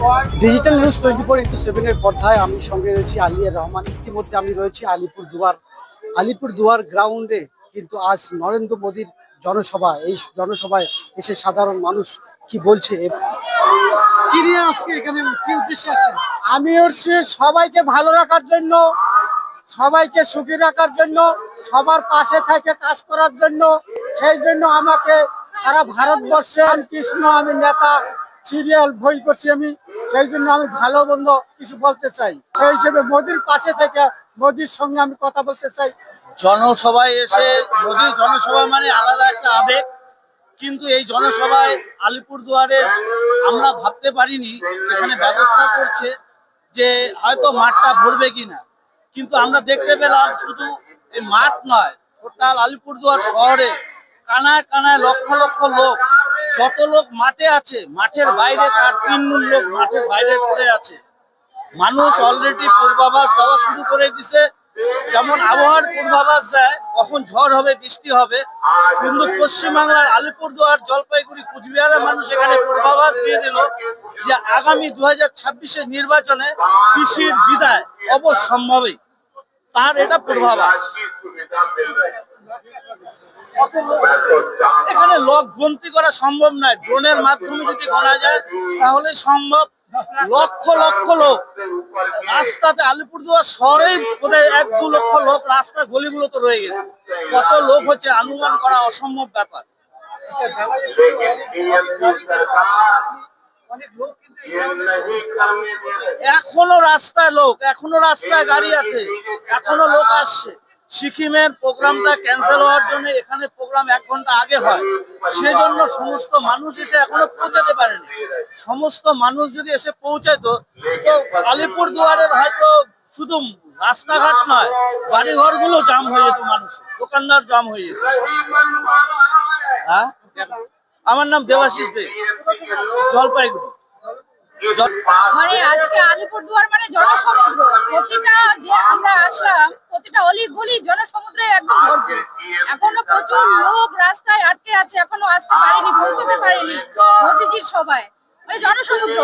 Digital news twenty four into সেভেনের পর্দায় আমি সঙ্গে রয়েছি আলিয়া রহমান। ইতিমধ্যে আমি রয়েছি আলিপুর দুয়ার। আলিপুর দুয়ার গ্রাউন্ডে কিন্তু আজ নরেন্দ্র মোদীর জনসভা। এই জনসভায় এসে সাধারণ মানুষ কি বলছে? আজকে এখানে কি উদ্দেশ্যে আসেন আমি হচ্ছে সবাইকে ভালো রাখার জন্য সবাইকে সুখী রাখার জন্য সবার পাশে থেকে কাজ করার জন্য সেই জন্য আমাকে সারা ভারতবর্ষে কৃষ্ণ আমি নেতা সিরিয়াল বই করছি আমি। সেই জন্য আমি ভালো বন্ধ কিছু বলতে চাই। সেই হিসেবে মোদির পাশে থেকে মোদির সঙ্গে আমি কথা বলতে চাই। জনসভায় এসে, মোদীর জনসভা মানে আলাদা একটা আবেগ। কিন্তু এই জনসভায় আলিপুরদুয়ারে আমরা ভাবতে পারিনি, এখানে ব্যবস্থা করছে যে হয়তো মাঠটা ভরবে কিনা। কিন্তু আমরা দেখতে পেলাম শুধু এই মাঠ নয়, টোটাল আলিপুরদুয়ার শহরে কানায় কানায় লক্ষ লক্ষ লোক যত লোক মাঠে আছে, মাঠের বাইরে তার গুণ লোক মাঠের বাইরে পড়ে আছে। মানুষ অলরেডি পূর্বাভাস দেওয়া শুরু করে দিছে। যেমন আবহাওয়ার পূর্বাভাস দেয়, কখন ঝড় হবে, বৃষ্টি হবে। কিন্তু পশ্চিমবাংলার আলিপুরদুয়ার, জলপাইগুড়ি, কুচবিহারের মানুষ এখানে পূর্বাভাস দিয়ে দিল যে আগামী দু হাজার নির্বাচনে কৃষির বিদায় অবশ্যম্ভাবী। তার এটা পূর্বাভাস। এখানে লোক গন্তি করা সম্ভব নয়। ড্রোনের মাধ্যমে যদি করা যায়, তাহলে সম্ভব। লক্ষ লক্ষ লোক। রাস্তাতে আলিপুরদুয়ার শহরেই বোধহয় এক দু লক্ষ লোক রাস্তা গলিগুলো তো রয়ে গেছে। কত লোক হচ্ছে আনুমান করা অসম্ভব ব্যাপার। এখনও রাস্তায় লোক, এখনও রাস্তায় গাড়ি আছে, এখনও লোক আসছে। সিকিমের প্রোগ্রামটা ক্যান্সেল হওয়ার জন্য এখানে প্রোগ্রাম এক ঘণ্টা আগে হয়। সেজন্য সমস্ত মানুষ এসে এখনও পৌঁছাতে পারেনি। সমস্ত মানুষ যদি এসে পৌঁছাতো, তো আলিপুর দুয়ারের হয়তো শুধু রাস্তাঘাট নয় বাড়ি ঘরগুলো জাম হয়ে যেত মানুষ, দোকানদার জাম হয়ে যেত। হ্যাঁ? আমার নাম দেবাশিস দে, জলপাইগুড়ি। জল- মানে আজকে আলিপুরদুয়ার মানে জনসমুদ্র প্রতিটা যে আমরা আসলাম প্রতিটা অলি গলি জনসমুদ্রে একদম ভর্তি এখনও প্রচুর লোক রাস্তায় আটকে আছে, এখনও আসতে পারেনি, পৌঁছতে পারেনি মোদিজির সবাই মানে জনসমুদ্র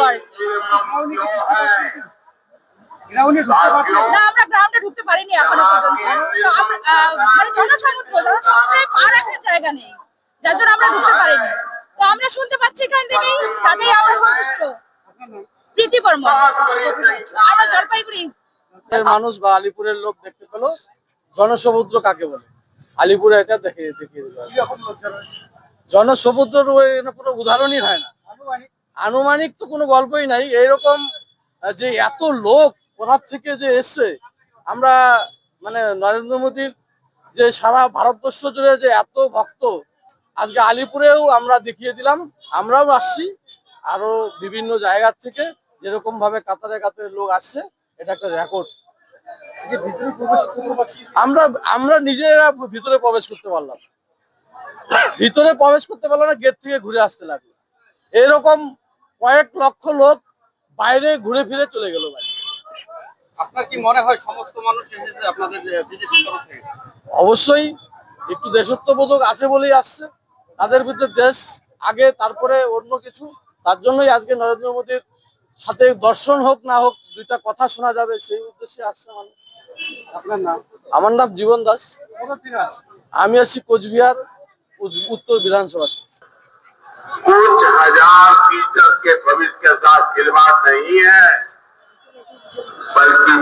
আর মানে জায়গা নেই। যার আমরা পারিনি। তো আমরা শুনতে পাচ্ছি এখান থেকেই, তাতেই আমরা আমরা জলপাইগুড়ি। মানুষ বা আলিপুরের লোক দেখতে পেল। জনসমুদ্র কাকে বলে? আলিপুরে এটা দেখে দেখিয়ে দিল জনসমুদ্র কোনো উদাহরণই হয় না। আনুমানিক তো কোনো গল্পই নাই। এইরকম যে এত লোক কোথার থেকে যে এসছে, আমরা মানে নরেন্দ্র মোদীর যে সারা ভারতবর্ষ জুড়ে যে এত ভক্ত, আজকে আলিপুরেও আমরা দেখিয়ে দিলাম, আমরাও আসছি। আরও বিভিন্ন জায়গার থেকে যেরকম ভাবে কাতারে কাতারে লোক আসছে, এটা একটা রেকর্ড আমরা আমরা নিজেরা ভিতরে প্রবেশ করতে পারলাম ভিতরে প্রবেশ করতে পারলাম না গেট থেকে ঘুরে আসতে লাগল। এরকম কয়েক লক্ষ লোক বাইরে ঘুরে ফিরে চলে গেল বাইরে আপনার কি মনে হয় সমস্ত মানুষ এসেছে আপনাদের অবশ্যই একটু দেশত্ববোধক আছে বলেই আসছে। তাদের ভিতরে দেশ আগে তারপরে অন্য কিছু। তার জন্যই আজকে নরেন্দ্র মোদীর সাথে দর্শন হোক না হোক দুইটা কথা শোনা যাবে সেই উদ্দেশ্যে আসছে মানুষ আপনার নাম আমার নাম জীবন দাস কোথা থেকে আসছে আমি আছি কোচবিহার উজ- উত্তর বিধানসভা থেকে। कुछ हजार फीसद के भविष्य के साथ खिलवाड़ नहीं है बल्कि